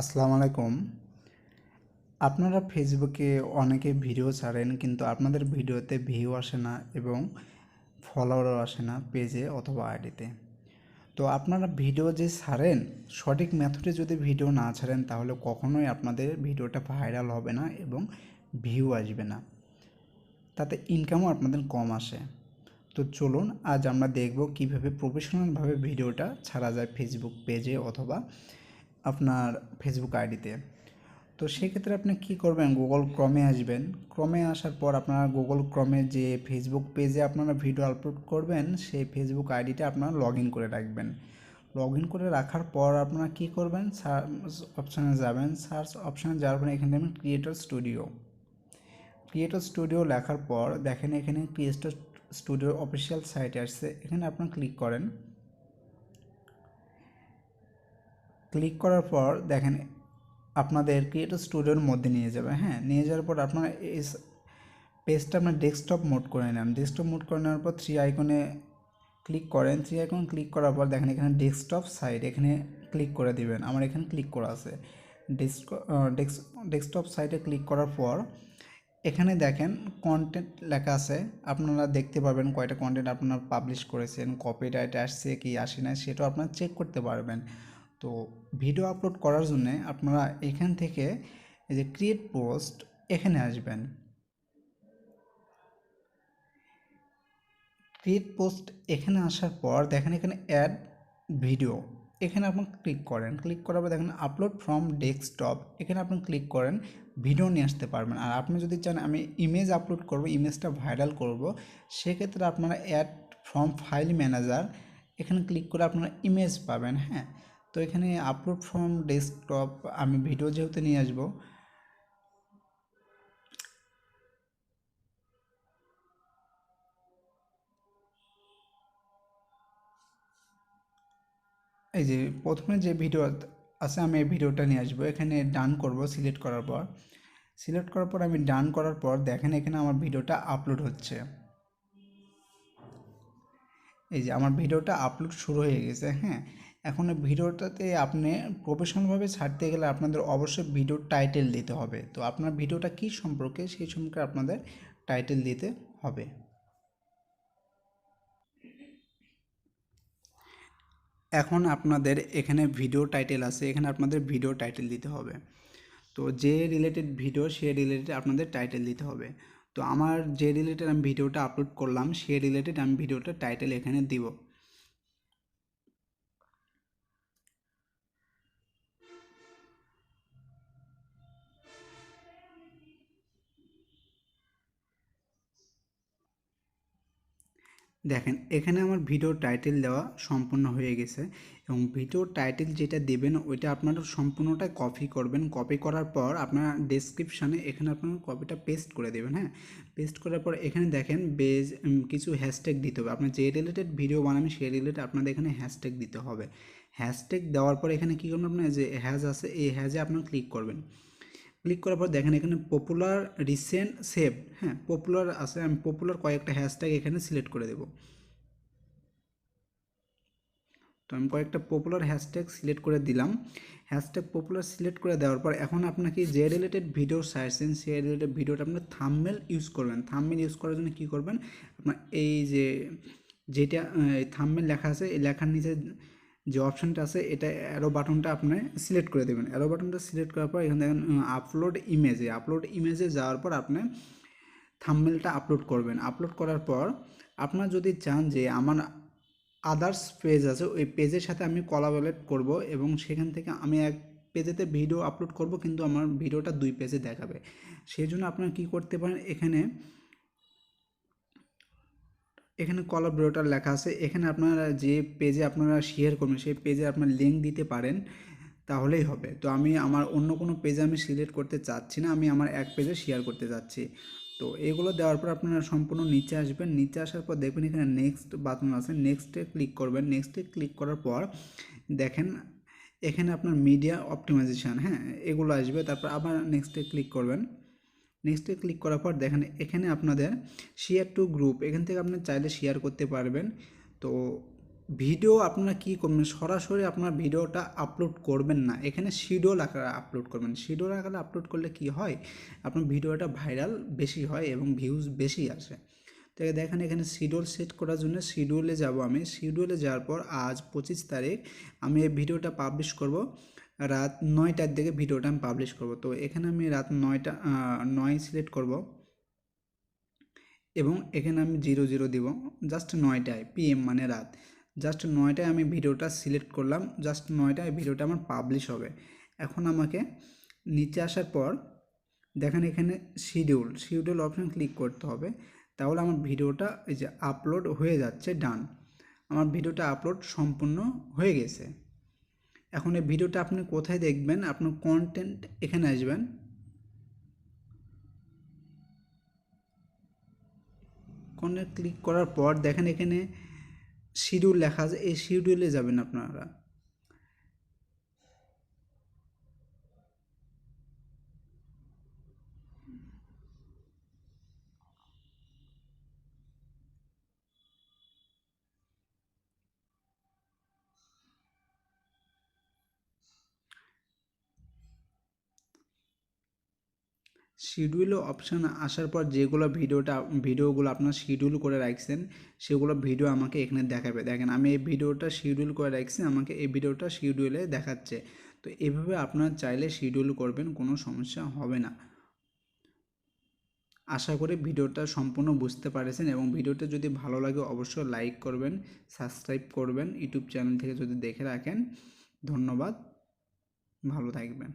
আসসালামু আলাইকুম। আপনারা ফেসবুকে অনেকে ভিডিও ছাড়েন কিন্তু আপনাদের ভিডিওতে ভিউ আসে না এবং ফলোয়ারও আসে না পেজে অথবা আইডিতে। তো আপনারা ভিডিও যে ছাড়েন, সঠিক মেথডে যদি ভিডিও না ছাড়েন, তাহলে কখনোই আপনাদের ভিডিওটা ভাইরাল হবে না এবং ভিউ আসবে না। তাতে ইনকামও আপনাদের কম আসে। তো চলুন, আজ আমরা দেখব কীভাবে প্রফেশনালভাবে ভিডিওটা ছাড়া যায় ফেসবুক পেজে অথবা আপনার ফেসবুক আইডিতে। তো সেক্ষেত্রে আপনি কি করবেন? গুগল ক্রমে আসবেন। ক্রমে আসার পর আপনারা গুগল ক্রমে যে ফেসবুক পেজে আপনারা ভিডিও আপলোড করবেন, সেই ফেসবুক আইডিটা আপনারা লগ ইন করে রাখবেন। লগ ইন করে রাখার পর আপনারা কি করবেন? সার্চ অপশানে যাবেন। সার্চ অপশানে যাওয়ার পরে এখানে দেখবেন ক্রিয়েটর স্টুডিও ক্রিয়েটর স্টুডিও লেখার পর দেখেন এখানে ক্রিয়েটর স্টুডিওর অফিসিয়াল সাইটে আসছে। এখানে আপনারা ক্লিক করেন। ক্লিক করার পর দেখেন আপনাদের ক্রিয়েটর স্টুডিওর মধ্যে নিয়ে যাবে হ্যাঁ? নিয়ে যাওয়ার পর আপনারা এই পেজটা আপনার ডেস্কটপ মোড করে নেন। ডেস্কটপ মোড করে নেওয়ার পর থ্রি আইকনে ক্লিক করেন। থ্রি আইকন ক্লিক করার পর দেখেন এখানে ডেস্কটপ সাইট এখানে ক্লিক করে দিবেন। আমার এখানে ক্লিক করা আছে। ডেস্ক ডেস্কটপ সাইটে ক্লিক করার পর এখানে দেখেন কন্টেন্ট লেখা আছে। আপনারা দেখতে পারবেন কয়টা কন্টেন্ট আপনারা পাবলিশ করেছেন। কপিরাইট আসছে কি আসে না সেটাও আপনারা চেক করতে পারবেন। তো ভিডিও আপলোড করার জন্য আপনারা এখান থেকে এই যে ক্রিয়েট পোস্ট এখানে আসবেন। ক্রিয়েট পোস্ট এখানে আসার পর দেখেন এখানে অ্যাড ভিডিও এখানে আপনি ক্লিক করেন। ক্লিক করার পর দেখেন আপলোড ফ্রম ডেস্কটপ এখানে আপনি ক্লিক করেন ভিডিও নিয়ে আসতে পারবেন। আর আপনি যদি চান আমি ইমেজ আপলোড করব ইমেজটা ভাইরাল করব, সেক্ষেত্রে আপনারা অ্যাড ফ্রম ফাইল ম্যানেজার এখানে ক্লিক করে আপনারা ইমেজ পাবেন হ্যাঁ? তো এখানে আপলোড ফ্রম ডেস্কটপ আমি ভিডিও যেহেতু নিয়ে আসব, এই যে প্রথমে যে ভিডিও আছে আমি এই ভিডিওটা নিয়ে আসব। এখানে ডান করব সিলেক্ট করার পর। সিলেক্ট করার পর আমি ডান করার পর দেখেন এখানে আমার ভিডিওটা আপলোড হচ্ছে। এই যে আমার ভিডিওটা আপলোড শুরু হয়ে গেছে হ্যাঁ। এখন ভিডিওটাতে আপনি প্রফেশনালভাবে ছাড়তে গেলে আপনাদের অবশ্যই ভিডিওর টাইটেল দিতে হবে। তো আপনার ভিডিওটা কী সম্পর্কে সেই সম্পর্কে আপনাদের টাইটেল দিতে হবে। এখন আপনাদের এখানে ভিডিও টাইটেল আছে, এখানে আপনাদের ভিডিও টাইটেল দিতে হবে। তো যে রিলেটেড ভিডিও সে রিলেটেড আপনাদের টাইটেল দিতে হবে। তো আমার যে রিলেটেড আমি ভিডিওটা আপলোড করলাম, সে রিলেটেড আমি ভিডিওটা টাইটেল এখানে দিব। দেখেন, এখানে আমার ভিডিও টাইটেল দেওয়া সম্পূর্ণ হয়ে গেছে এবং ভিডিও টাইটেল যেটা দেবেন ওইটা আপনারা সম্পূর্ণটাই কপি করবেন। কপি করার পর আপনার ডেসক্রিপশানে এখানে আপনার কপিটা পেস্ট করে দেবেন হ্যাঁ? পেস্ট করার পর এখানে দেখেন বেজ কিছু হ্যাশট্যাগ দিতে হবে। আপনার যে রিলেটেড ভিডিও বানাবেন সেই রিলেটেড আপনাদের এখানে হ্যাশট্যাগ দিতে হবে। হ্যাশট্যাগ দেওয়ার পর এখানে কী করবেন আপনার যে হ্যাজ আছে, এই হ্যাজে আপনারা ক্লিক করবেন। ক্লিক করার পর দেখেন এখানে পপুলার রিসেন্ট সেভ হ্যাঁ পপুলার আছে, আমি পপুলার কয়েকটা হ্যাশট্যাগ এখানে সিলেক্ট করে দেব। তো আমি কয়েকটা পপুলার হ্যাশট্যাগ সিলেক্ট করে দিলাম। হ্যাশট্যাগ পপুলার সিলেক্ট করে দেওয়ার পর এখন আপনাকে যে রিলেটেড ভিডিও চাইছেন সে রিলেটেড ভিডিওটা আপনার থামমেল ইউজ করবেন। থামমেল ইউজ করার জন্য কী করবেন? আপনার এই যে যেটা থামমেল লেখা আছে, এই লেখার নিচে যে অপশানটা আছে, এটা অ্যারো বাটনটা আপনি সিলেক্ট করে দেবেন। অ্যারো বাটনটা সিলেক্ট করার পর এখানে দেখেন আপলোড ইমেজে আপলোড ইমেজে যাওয়ার পর আপনি থামমেলটা আপলোড করবেন। আপলোড করার পর আপনার যদি চান যে আমার আদার্স পেজ আছে, ওই পেজের সাথে আমি কলাবলেট করব এবং সেখান থেকে আমি এক পেজেতে ভিডিও আপলোড করব, কিন্তু আমার ভিডিওটা দুই পেজে দেখাবে। সেই জন্য আপনারা কী করতে পারেন, এখানে এখানে কলাবরেটর লেখা আছে। এখানে আপনারা যে পেজে আপনারা শেয়ার করবেন, সেই পেজে আপনার লিঙ্ক দিতে পারেন, তাহলেই হবে। তো আমি আমার অন্য কোনো পেজে আমি সিলেক্ট করতে চাচ্ছি না, আমি আমার এক পেজে শেয়ার করতে চাচ্ছি। তো এগুলো দেওয়ার পর আপনারা সম্পূর্ণ নিচে আসবেন। নিচে আসার পর দেখবেন এখানে নেক্সট বাটন আছে। নেক্সটে ক্লিক করবেন। নেক্সটে ক্লিক করার পর দেখেন এখানে আপনার মিডিয়া অপটিমাইজেশান হ্যাঁ এগুলো আসবে। তারপর আবার নেক্সটে ক্লিক করবেন। নেক্সটে ক্লিক করার পর দেখেন এখানে আপনাদের শেয়ার টু গ্রুপ এখান থেকে আপনি চাইলে শেয়ার করতে পারবেন। তো ভিডিও আপনারা কী করবেন? সরাসরি আপনার ভিডিওটা আপলোড করবেন না। এখানে শিডিউল আকারে আপলোড করবেন। শিডিউল আকারে আপলোড করলে কি হয়? আপনার ভিডিওটা ভাইরাল বেশি হয় এবং ভিউজ বেশি আসে। তো দেখেন এখানে শিডিউল সেট করার জন্য শিডিউলে যাব আমি। শিডিউলে যাওয়ার পর আজ পঁচিশ তারিখ আমি এই ভিডিওটা পাবলিশ করব। রাত নয়টার দিকে ভিডিওটা আমি পাবলিশ করব। তো এখানে আমি রাত নয়টা নয় সিলেক্ট করব। এবং এখানে আমি জিরো জিরো দিব। জাস্ট নয়টায় পিএম মানে রাত। জাস্ট নয়টায় আমি ভিডিওটা সিলেক্ট করলাম। জাস্ট নয়টায় ভিডিওটা আমার পাবলিশ হবে। এখন আমাকে নিচে আসার পর দেখেন এখানে শিডিউল শিডিউল অপশান ক্লিক করতে হবে। তাহলে আমার ভিডিওটা এই যে আপলোড হয়ে যাচ্ছে ডান আমার ভিডিওটা আপলোড সম্পূর্ণ হয়ে গেছে। এখন এই ভিডিওটা আপনি কোথায় দেখবেন? আপনার কন্টেন্ট এখানে আসবেন। কন্টেন্ট ক্লিক করার পর দেখেন এখানে শিডিউল লেখা আছে। এই শিডিউলে যাবেন আপনারা। শিডিউল অপশান আসার পর যেগুলো ভিডিওটা, ভিডিওগুলো আপনার শিডিউল করে রাখছেন, সেগুলো ভিডিও আমাকে এখানে দেখাবে। দেখেন, আমি এই ভিডিওটা শিডিউল করে রাখছি, আমাকে এই ভিডিওটা শিডিউলে দেখাচ্ছে। তো এভাবে আপনার চাইলে শিডিউল করবেন, কোনো সমস্যা হবে না। আশা করি ভিডিওটা সম্পূর্ণ বুঝতে পারেছেন এবং ভিডিওটা যদি ভালো লাগে অবশ্যই লাইক করবেন সাবস্ক্রাইব করবেন, ইউটিউব চ্যানেল থেকে যদি দেখে রাখেন। ধন্যবাদ, ভালো থাকবেন।